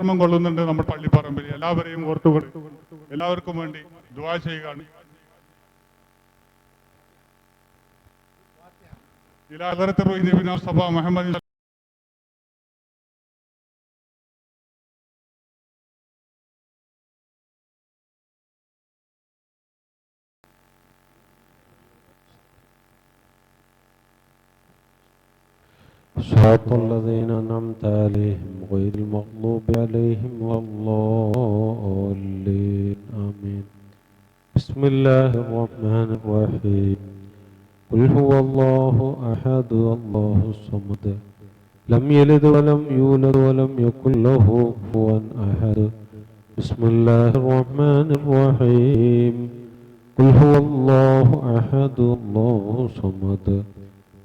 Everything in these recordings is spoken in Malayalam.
നാമം കൊള്ളുന്നുണ്ട് നമ്മൾ പള്ളിപ്പറമ്പിൽ. എല്ലാവരെയും ഓർത്തു എല്ലാവർക്കും വേണ്ടി ദുവാ ചെയ്യുകയാണ്. ഇലാ ഹലറത്ത് സഭ മുഹമ്മദ് صراط الذين أنعمت عليهم غير المغضوب عليهم ولا الضالين آمين. بسم الله الرحمن الرحيم. قل هو الله أحد الله الصمد. لم يلد ولم يولد ولم يكن له كفوا أحد. بسم الله الرحمن الرحيم. قل هو الله أحد الله الصمد.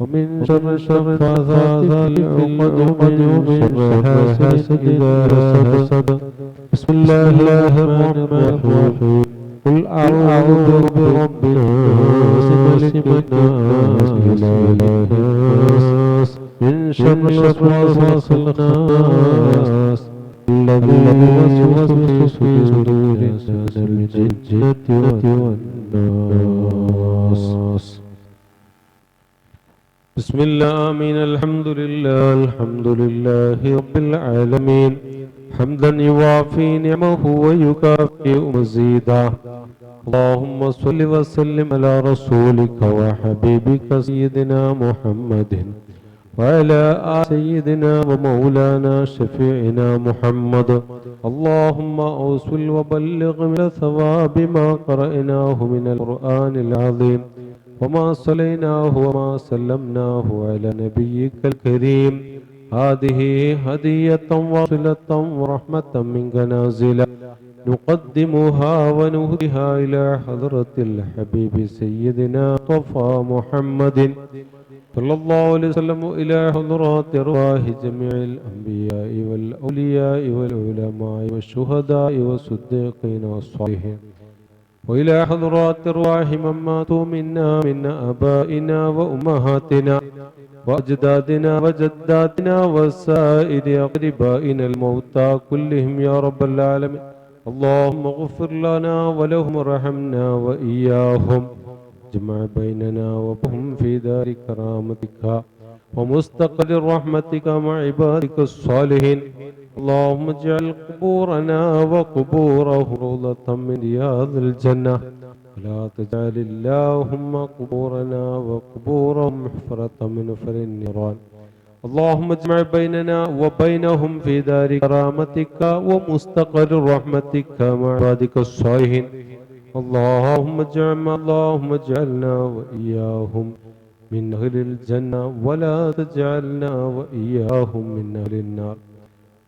ومن شر شر الفاثات العقد ومن شر حاسد إذا حسد بسم الله الرحمن الرحيم. قل أعوذ برب الناس ملك الناس. إله الناس من شر الوسواس الخناس الذي يوسوس في صدور الناس من الجنة والناس بسم الله آمين الحمد لله الحمد لله رب العالمين حمدا يوافي نعمه ويكافئ مزيدا اللهم صل وسلم على رسولك وحبيبك سيدنا محمد وعلى آل سيدنا ومولانا شفيعنا محمد اللهم أوصل وبلغ من ثواب ما قرأناه من القرآن العظيم وما صليناه وما سلمناه على نبيك الكريم هذه هدية وصلة ورحمة منك نازلة نقدمها ونهديها إلى حضرة الحبيب سيدنا طفى محمد صلى الله عليه وسلم إلى حضرات أرواح جميع الأنبياء والأولياء والعلماء والشهداء والصديقين والصالحين وإلى حضرات أرواح من ماتوا منا من آبائنا وأمهاتنا وأجدادنا وجداتنا وسائر أقربائنا الموتى كلهم يا رب العالمين اللهم اغفر لنا ولهم ارحمنا وإياهم اجمع بيننا وبهم في دار كرامتك ومستقر رحمتك مع عبادك الصالحين اللهم اجعل قبورنا وقبورهم روضة من رياض الجنة ولا تجعل اللهم قبورنا وقبورهم محفرة من فر النيران اللهم اجمع بيننا وبينهم في دار كرامتك ومستقر رحمتك مع عبادك الصالحين اللهم اجعل اللهم اجعلنا وإياهم من أهل الجنة ولا تجعلنا وإياهم من أهل النار.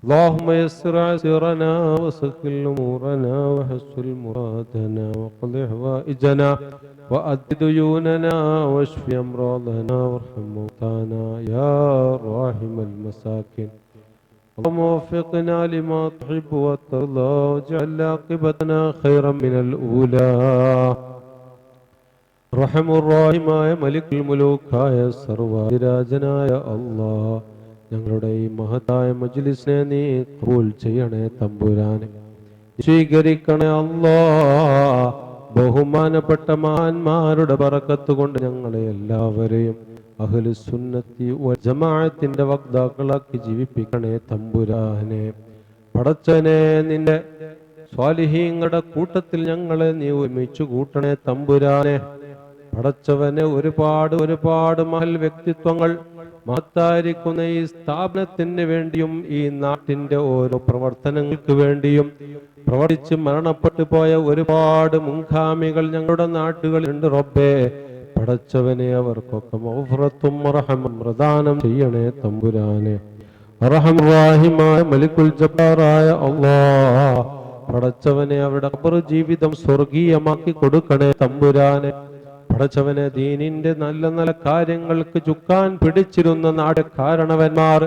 اللهم يسر عسيرنا وسهل أمورنا وحسن مرادنا وقض حوائجنا وأد ديوننا واشف أمراضنا وارحم موتانا يا راحم المساكين. اللهم وفقنا لما تحب وترضى واجعل عاقبتنا خيرا من الأولى. റഹമുറാഹിമായ മലിക്കുൽ മുലൂക്കായ സർവാധിരാജനായ അള്ളാ ഞങ്ങളുടെ ഈ മഹത്തായ മജ്ലിസിനെ നീ കബൂൽ ചെയ്യണേ തമ്പുരാനെ. സ്വീകരിക്കണേ അല്ലാ ബഹുമാനപ്പെട്ട മഹാന്മാരുടെ പറക്കത്ത് കൊണ്ട് ഞങ്ങളെ എല്ലാവരെയും അഹ്ലു സുന്നത്തി ജമാഅത്തിന്റെ വക്താക്കളാക്കി ജീവിപ്പിക്കണേ തമ്പുരാനെ. പടച്ചനെ നിന്റെ സ്വാലിഹീങ്ങളുടെ കൂട്ടത്തിൽ ഞങ്ങളെ നീ ഒരുമിച്ചു കൂട്ടണേ തമ്പുരാനെ. പടച്ചവനെ ഒരുപാട് ഒരുപാട് മഹൽ വ്യക്തിത്വങ്ങൾ മഹത്തായിരിക്കുന്ന ഈ സ്ഥാപനത്തിന് വേണ്ടിയും ഈ നാട്ടിന്റെ ഓരോ പ്രവർത്തനങ്ങൾക്ക് വേണ്ടിയും പ്രവർത്തിച്ച് മരണപ്പെട്ടു പോയ ഒരുപാട് മുൻഗാമികൾ ഞങ്ങളുടെ നാട്ടുകളിലുണ്ട് റബ്ബേ. പടച്ചവനെ അവർക്കൊക്കെ മൗഫറത്തും റഹമം പ്രദാനം ചെയ്യണേ തമ്പുരാനെ. അറഹംറാഹിമായ മലിക്കുൽ ജബ്ബാറായ അള്ളാ പടച്ചവനെ അവരുടെ ഖബർ ജീവിതം സ്വർഗീയമാക്കി കൊടുക്കണേ തമ്പുരാനെ. പടച്ചവനെ ദീനിന്റെ നല്ല നല്ല കാര്യങ്ങൾക്ക് ചുക്കാൻ പിടിച്ചിരുന്ന നാട് കാരണവന്മാർ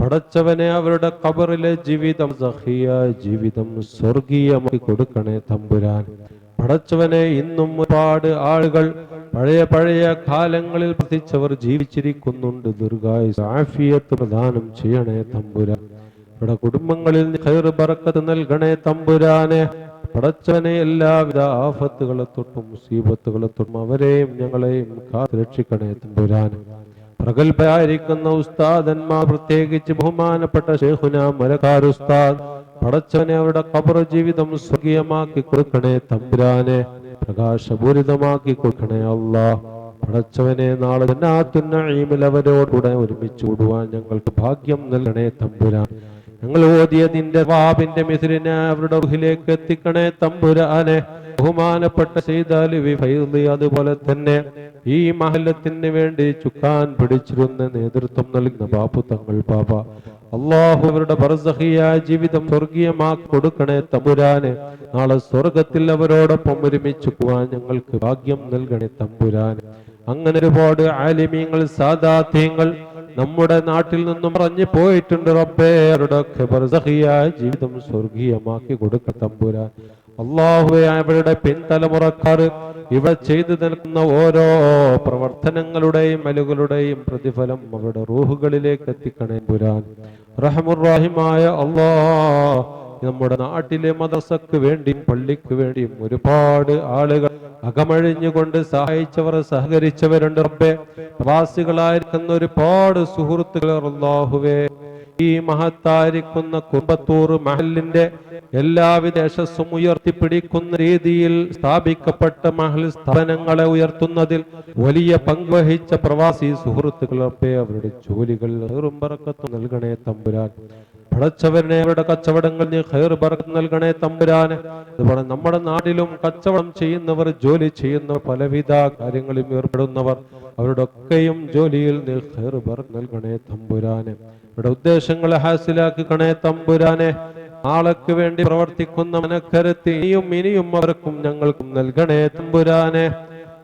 പടച്ചവനെ അവരുടെ കബറിലെ ജീവിതം സഹിയ ജീവിതം സ്വർഗീയമായി കൊടുക്കണേ തമ്പുരാൻ. പടച്ചവനെ ഇന്നും ഒരുപാട് ആളുകൾ പഴയ പഴയ കാലങ്ങളിൽ പ്രതിച്ചവർ ജീവിച്ചിരിക്കുന്നുണ്ട്. ദീർഘായുസ് പ്രദാനം ചെയ്യണേ തമ്പുരാൻ. ഇവിടെ കുടുംബങ്ങളിൽ ഖൈർ പറക്കത്ത് നൽകണേ തമ്പുരാനെ. പടച്ചവനെ എല്ലാവിധ ആഫത്തുകളെ തൊട്ടും മുസീബത്തുകളെ തൊട്ടും അവരെയും ഞങ്ങളെയും രക്ഷിക്കണേ തമ്പുരാൻ പ്രഗത്ഭരായിരിക്കുന്ന ഉസ്താദന്മാർ പ്രത്യേകിച്ച് ബഹുമാനപ്പെട്ട ഷേഖുന മലക്കാർ ഉസ്താദ് പടച്ചവനെ അവരുടെ കബർ ജീവിതം സ്വർഗീയമാക്കി കൊടുക്കണേ തമ്പുരാനെ. പ്രകാശപൂരിതമാക്കി കൊടുക്കണേ അള്ളാഹ് പടച്ചവനെ നാളെ അവരോടുകൂടെ ഒരുമിച്ച് കൂടുവാൻ ഞങ്ങൾക്ക് ഭാഗ്യം നൽകണേ തമ്പുരാൻ ഞങ്ങൾ ഓതിയ നിന്റെ വാബിന്റെ മിസിലിനെ അവരുടെ ഉഹിലേക്ക് എത്തിക്കണേ തമ്പുരാനെ. ബഹുമാനപ്പെട്ട ചെയ്താലി ഫൈദി അതുപോലെ തന്നെ ഈ മഹലത്തിന് വേണ്ടി ചുക്കാൻ പിടിച്ചിരുന്ന നേതൃത്വം നൽകുന്ന ബാപ്പു തങ്ങൾ ബാബ അള്ളാഹു അവരുടെ ബർസഹിയായ ജീവിതം സ്വർഗീയമാക്കി കൊടുക്കണേ തമ്പുരാനെ. നാളെ സ്വർഗത്തിൽ അവരോടൊപ്പം ഒരുമിച്ച് പോവാൻ ഞങ്ങൾക്ക് ഭാഗ്യം നൽകണേ തമ്പുരാനെ. അങ്ങനെ ഒരുപാട് ആലിമ്യങ്ങൾ സാദാത്യങ്ങൾ നമ്മുടെ നാട്ടിൽ നിന്നും പറഞ്ഞു പോയിട്ടുണ്ട് റബ്ബേ അവരുടെ ഒക്കെ ബർസഹിയായ ജീവിതം സ്വർഗീയമാക്കി കൊടുക്ക തമ്പുരാൻ. അള്ളാഹുവെ അവരുടെ പിൻതലമുറക്കാർ ഇവ ചെയ്തു നിൽക്കുന്ന ഓരോ പ്രവർത്തനങ്ങളുടെയും അലുകളുടെയും പ്രതിഫലം അവരുടെ റൂഹുകളിലേക്ക് എത്തിക്കണേ പുരാൻ റഹമുറാഹിമായ അള്ളാ നമ്മുടെ നാട്ടിലെ മദർസക്ക് വേണ്ടിയും പള്ളിക്ക് വേണ്ടിയും ഒരുപാട് ആളുകൾ അകമഴിഞ്ഞുകൊണ്ട് സഹായിച്ചവർ സഹകരിച്ചവരുണ്ട് റബ്ബെ. പ്രവാസികളായിരിക്കുന്ന ഒരുപാട് സുഹൃത്തുക്കൾ അള്ളാഹുവേ. ഈ മഹത്തായിരിക്കുന്ന കുമ്പത്തൂർ മഹലിന്റെ എല്ലാവിധ യശസ്സും ഉയർത്തിപ്പിടിക്കുന്ന രീതിയിൽ സ്ഥാപിക്കപ്പെട്ട മഹൽ സ്ഥാപനങ്ങളെ ഉയർത്തുന്നതിൽ വലിയ പങ്കുവഹിച്ച പ്രവാസി സുഹൃത്തുക്കളൊക്കെ അവരുടെ ജോലികൾ നൽകണേ തമ്പുരാൻ. പടച്ചവരനെ അവരുടെ കച്ചവടങ്ങൾ നീ ഹൈർ ബർക്കത്ത് നൽകണേ തമ്പുരാന് അതുപോലെ നമ്മുടെ നാട്ടിലും കച്ചവടം ചെയ്യുന്നവർ ജോലി ചെയ്യുന്നവർ പലവിധ കാര്യങ്ങളിലും ഏർപ്പെടുന്നവർ അവരുടെ ഒക്കെയും ജോലിയിൽ നീ ഹൈർ ബർക്കത്ത് നൽകണേ തമ്പുരാന് ഇവിടെ ഉദ്ദേശങ്ങളെ ഹാസിലാക്കണേ തമ്പുരാനെ നാളേക്ക് വേണ്ടി പ്രവർത്തിക്കുന്ന മനക്കരുത്ത് ഇനിയും ഇനിയും അവർക്കും ഞങ്ങൾക്കും നൽകണേ തമ്പുരാനെ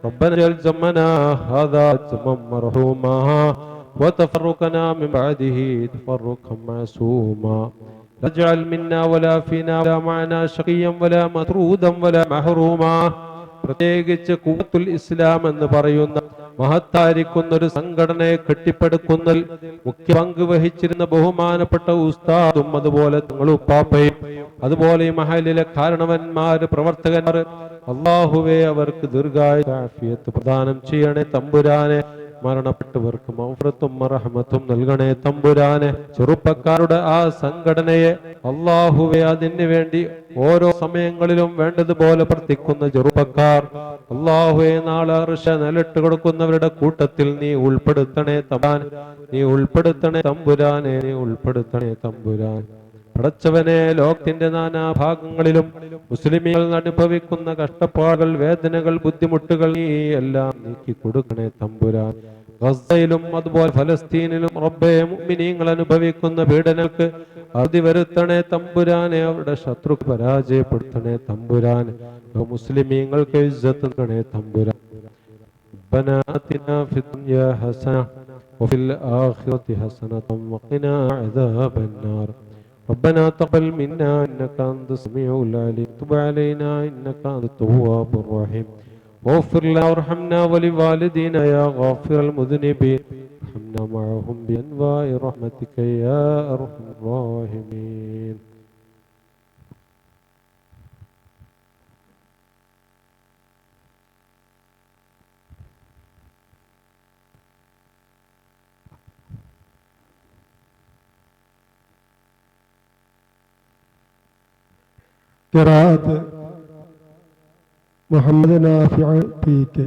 ربنا اجعل جمعنا هذا جمعا مرحوما وتفرقنا من بعده تفرقا معصوما لا تجعل منا ولا فينا ولا معنا شقيا ولا مطرودا ولا محروما പ്രത്യേകിച്ച് കൂത്തുൽ ഇസ്ലാം എന്ന് പറയുന്ന മഹത്തായിരിക്കുന്ന ഒരു സംഘടനയെ കെട്ടിപ്പടുക്കുന്നതിൽ മുഖ്യ പങ്ക് വഹിച്ചിരുന്ന ബഹുമാനപ്പെട്ട ഉസ്താദും അതുപോലെ തങ്ങൾ ഉപ്പാപ്പയും അതുപോലെ ഈ മഹലിലെ കാരണവന്മാര് പ്രവർത്തകന്മാർ അള്ളാഹുവെ അവർക്ക് ദീർഘായുഫിയത്ത് പ്രദാനം ചെയ്യണേ തമ്പുരാനെ മരണപ്പെട്ടവർക്ക് ഔഫ്രത്തും മറഹമത്തും നൽകണേ. തമ്പുരാനെ ചെറുപ്പക്കാരുടെ ആ സംഘടനയെ അള്ളാഹുവെ അതിന് വേണ്ടി ഓരോ സമയങ്ങളിലും വേണ്ടതുപോലെ പ്രവർത്തിക്കുന്ന ചെറുപ്പക്കാർ അള്ളാഹുവെ നാളെ അർഷ നിലട്ട് കൊടുക്കുന്നവരുടെ കൂട്ടത്തിൽ നീ ഉൾപ്പെടുത്തണേ തമ്പാൻ നീ ഉൾപ്പെടുത്തണേ തമ്പുരാനെ നീ ഉൾപ്പെടുത്തണേ തമ്പുരാൻ. പടച്ചവനെ ലോകത്തിന്റെ നാനാ ഭാഗങ്ങളിലും മുസ്ലിമികൾ അനുഭവിക്കുന്ന കഷ്ടപ്പാടുകൾ വേദനകൾ ബുദ്ധിമുട്ടുകൾ നീ എല്ലാം നീക്കി കൊടുക്കണേ തമ്പുരാൻ ഗസയിലും അതുപോലെ ഫലസ്തീനിലും റബ്ബെ മുഅ്മിനീങ്ങൾ അനുഭവിക്കുന്ന പീഡനങ്ങൾക്ക് അറുതി വരുത്തണേ തമ്പുരാനെ അവരുടെ ശത്രു പരാജയപ്പെടുത്തണേ തമ്പുരാൻ മുസ്ലിമീങ്ങൾക്ക് ഇജ്ജത്ത് നൽകണേ തമ്പുരാൻ ربنا آتنا في الدنيا حسنة وفي الآخرة حسنة وقنا عذاب النار ربنا تقبل منا إنك أنت السميع العليم تب علينا إنك أنت التواب الرحيم واغفر لنا وارحمنا ولوالدينا يا غافر المذنبين ارحمنا معهم بأنواع رحمتك يا أرحم الراحمين കിറാത്ത് മുഹമ്മദ് നാഫിഅ പി കെ.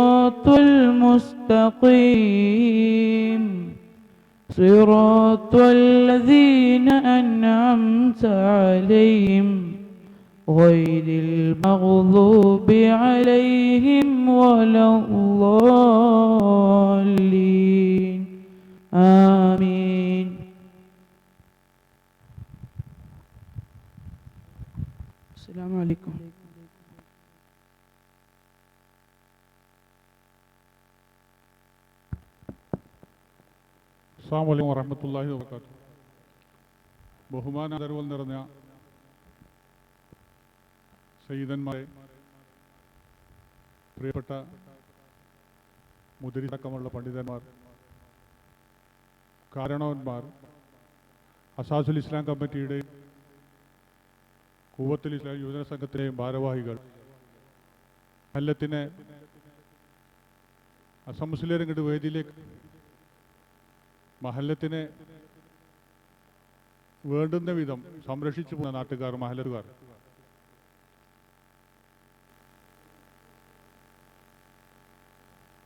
المستقيم. صراط الذين أنعمت عليهم. غير المغضوب عليهم ولا الضالين. آمين. السلام عليكم. അസ്സാം വലൈക്കും വറഹമത്തല്ലാഹി വാബർക്കാത്തു ബഹുമാനാദരവൽ നിറഞ്ഞ സയ്യിദന്മാരെ പ്രിയപ്പെട്ട മുതിരിടക്കമുള്ള പണ്ഡിതന്മാർ കാരണവന്മാർ അസാസുൽ ഇസ്ലാം കമ്മിറ്റിയുടെയും കൂവത്തുൽ ഇസ്ലാം യുവജന സംഘത്തിലെയും ഭാരവാഹികൾ അല്ലത്തിനെ അസംസ്ലേരും ഇങ്ങോട്ട് വേദിയിലേക്ക് മഹല്ലത്തിനെ വേണ്ടുന്ന വിധം സംരക്ഷിച്ചു പോകുന്ന നാട്ടുകാർ മഹല്ലുകാർ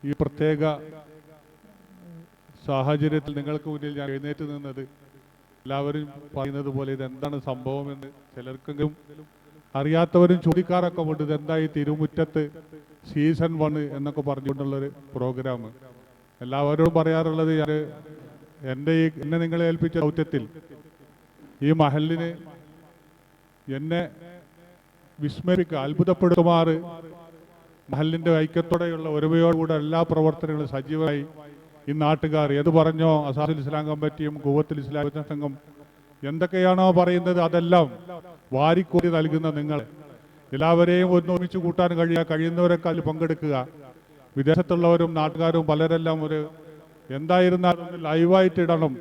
ഈ പ്രത്യേക സാഹചര്യത്തിൽ നിങ്ങൾക്ക് മുന്നിൽ ഞാൻ എഴുന്നേറ്റ് നിന്നത് എല്ലാവരും പറയുന്നത് പോലെ ഇത് എന്താണ് സംഭവം എന്ന് ചിലർക്കെങ്കിലും അറിയാത്തവരും ചോദിക്കാറൊക്കെ ഉണ്ട് ഇതെന്താ ഈ തിരുമുറ്റത്ത് സീസൺ വണ് എന്നൊക്കെ പറഞ്ഞുകൊണ്ടുള്ളൊരു പ്രോഗ്രാം എല്ലാവരോടും പറയാറുള്ളത് ഞാൻ എന്റെ ഈ എന്നെ നിങ്ങളെ ഏൽപ്പിച്ച ദൗത്യത്തിൽ ഈ മഹലിന് എന്നെ വിസ്മരിക്കുക അത്ഭുതപ്പെടുത്തുമാറ് മഹലിന്റെ ഐക്യത്തോടെയുള്ള ഒരുമയോടുകൂടെ എല്ലാ പ്രവർത്തനങ്ങളും സജീവമായി ഈ നാട്ടുകാർ ഏത് പറഞ്ഞോ അസാദുൽ ഇസ്ലാം കമ്മിറ്റിയും കൂവത്തിൽ ഇസ്ലാം സംഘം എന്തൊക്കെയാണോ പറയുന്നത് അതെല്ലാം വാരിക്കോരി നൽകുന്ന നിങ്ങൾ എല്ലാവരെയും ഒന്നൊന്നിച്ച് കൂട്ടാൻ കഴിയുക കഴിയുന്നവരൊക്കെ അതിൽ പങ്കെടുക്കുക. വിദേശത്തുള്ളവരും നാട്ടുകാരും പലരെല്ലാം ഒരു എന്തായിരുന്നാലും ലൈവായിട്ടിടണം ലൈവായിട്ട് ഇടണം.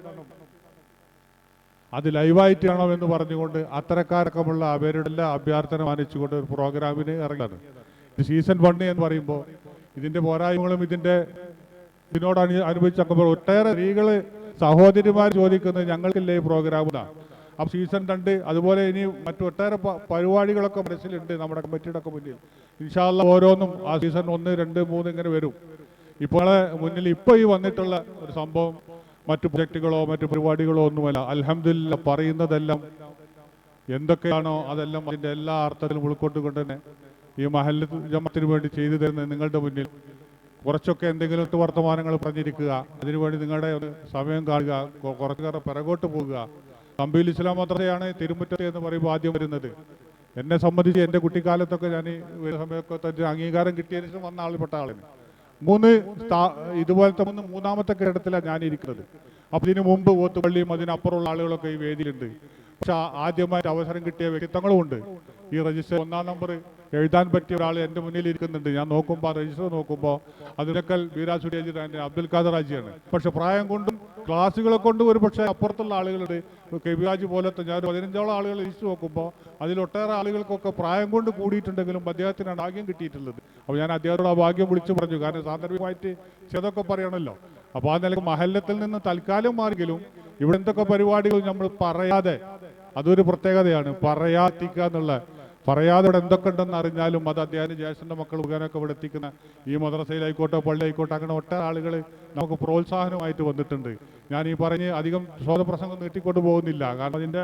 അത് ലൈവായിട്ട് ഇടണം എന്ന് പറഞ്ഞുകൊണ്ട് അത്തരക്കാരക്കമുള്ള അവരുടെ എല്ലാ അഭ്യർത്ഥന മാനിച്ചുകൊണ്ട് ഒരു പ്രോഗ്രാമിന് ഇറങ്ങാണ് ഇത് സീസൺ വണ്ണ് എന്ന് പറയുമ്പോൾ ഇതിന്റെ പോരായ്മകളും ഇതിന്റെ ഇതിനോട് അനു അനുഭവിച്ചൊക്കെ ഒട്ടേറെ സ്ത്രീകൾ സഹോദരിമാർ ചോദിക്കുന്നത് ഞങ്ങൾക്കില്ലേ ഈ പ്രോഗ്രാം അപ്പം സീസൺ രണ്ട് അതുപോലെ ഇനി മറ്റൊട്ടേറെ പരിപാടികളൊക്കെ മനസ്സിലുണ്ട് നമ്മുടെ കമ്മിറ്റിയുടെ ഒക്കെ മുന്നിൽ. ഇൻഷാല്ല ഓരോന്നും ആ സീസൺ ഒന്ന് രണ്ട് മൂന്ന് ഇങ്ങനെ വരും. ഇപ്പോൾ മുന്നിൽ ഇപ്പോൾ ഈ വന്നിട്ടുള്ള ഒരു സംഭവം മറ്റു പ്രൊജക്റ്റുകളോ മറ്റു പരിപാടികളോ ഒന്നുമല്ല. അലഹമില്ല പറയുന്നതെല്ലാം എന്തൊക്കെയാണോ അതെല്ലാം അതിന്റെ എല്ലാ അർത്ഥത്തിലും ഉൾക്കൊണ്ടുകൊണ്ട് തന്നെ ഈ മഹല്ല ജമത്തിന് വേണ്ടി ചെയ്തു തരുന്ന നിങ്ങളുടെ മുന്നിൽ. കുറച്ചൊക്കെ എന്തെങ്കിലും വർത്തമാനങ്ങൾ പറഞ്ഞിരിക്കുക. അതിനുവേണ്ടി നിങ്ങളുടെ ഒരു സമയം കാണുക കുറച്ചുകാരെ പിറകോട്ട് പോകുക. കമ്പിയിൽ ഇസ്ലാം മദ്രസയാണ് തിരുമുറ്റത്ത് എന്ന് പറയുമ്പോൾ ആദ്യം വരുന്നത്. എന്നെ സംബന്ധിച്ച് എന്റെ കുട്ടിക്കാലത്തൊക്കെ ഞാൻ ഈ സമയമൊക്കെ അംഗീകാരം കിട്ടിയതിന് ശേഷം വന്ന ആളിൽപ്പെട്ട ആളിന് മൂന്ന് ഇതുപോലത്തെ മൂന്ന് മൂന്നാമത്തെ കെട്ടിടത്തിലാണ് ഞാനിരിക്കുന്നത്. അപ്പം ഇതിനു മുമ്പ് ഓത്തുപള്ളിയും അതിനപ്പുറമുള്ള ആളുകളൊക്കെ ഈ വേദിയിലുണ്ട്. പക്ഷെ ആദ്യമായിട്ട് അവസരം കിട്ടിയ വ്യക്തിത്വങ്ങളും ഉണ്ട്. ഈ രജിസ്റ്റർ ഒന്നാം നമ്പർ എഴുതാൻ പറ്റിയ ഒരാൾ എന്റെ മുന്നിൽ ഇരിക്കുന്നുണ്ട്. ഞാൻ നോക്കുമ്പോൾ രജിസ്റ്റർ നോക്കുമ്പോൾ അതിനേക്കാൾ വീരാ സുരേജ് അബ്ദുൽ ഖാദർ ഹാജിയാണ് പക്ഷെ പ്രായം കൊണ്ടും ക്ലാസ്സുകളെ കൊണ്ടും ഒരു പക്ഷേ അപ്പുറത്തുള്ള ആളുകളുണ്ട്. കെ വി ഹാജി പോലത്തെ ഞാൻ പതിനഞ്ചോളം ആളുകൾ രജിസ്റ്റർ നോക്കുമ്പോൾ അതിൽ ഒട്ടേറെ ആളുകൾക്കൊക്കെ പ്രായം കൊണ്ട് കൂടിയിട്ടുണ്ടെങ്കിലും അദ്ദേഹത്തിനാണ് ഭാഗ്യം കിട്ടിയിട്ടുള്ളത്. അപ്പോൾ ഞാൻ അദ്ദേഹത്തോട് ആ ഭാഗ്യം വിളിച്ചു പറഞ്ഞു. കാരണം സാന്ദർഭികമായിട്ട് ചിലതൊക്കെ പറയണമല്ലോ അപ്പോൾ ആ നിലയ്ക്ക് മഹല്ലത്തിൽ നിന്ന് തൽക്കാലം മാറിയെങ്കിലും ഇവിടെ എന്തൊക്കെ പരിപാടികൾ നമ്മൾ പറയാതെ അതൊരു പ്രത്യേകതയാണ്. പറയാത്തിക്കുക എന്നുള്ള പറയാതെ ഇവിടെ എന്തൊക്കെ ഉണ്ടെന്ന് അറിഞ്ഞാലും അത് അദ്ദേഹം ജ്യേഷ്ഠന്റെ മക്കൾ മുഖേനൊക്കെ ഇവിടെ എത്തിക്കുന്ന ഈ മദ്രസയിലായിക്കോട്ടെ പള്ളിയായിക്കോട്ടെ അങ്ങനെ ഒട്ടേറെ ആളുകൾ നമുക്ക് പ്രോത്സാഹനമായിട്ട് വന്നിട്ടുണ്ട്. ഞാൻ ഈ പറഞ്ഞ് അധികം പ്രസംഗം നീട്ടിക്കൊണ്ട് പോകുന്നില്ല. കാരണം അതിന്റെ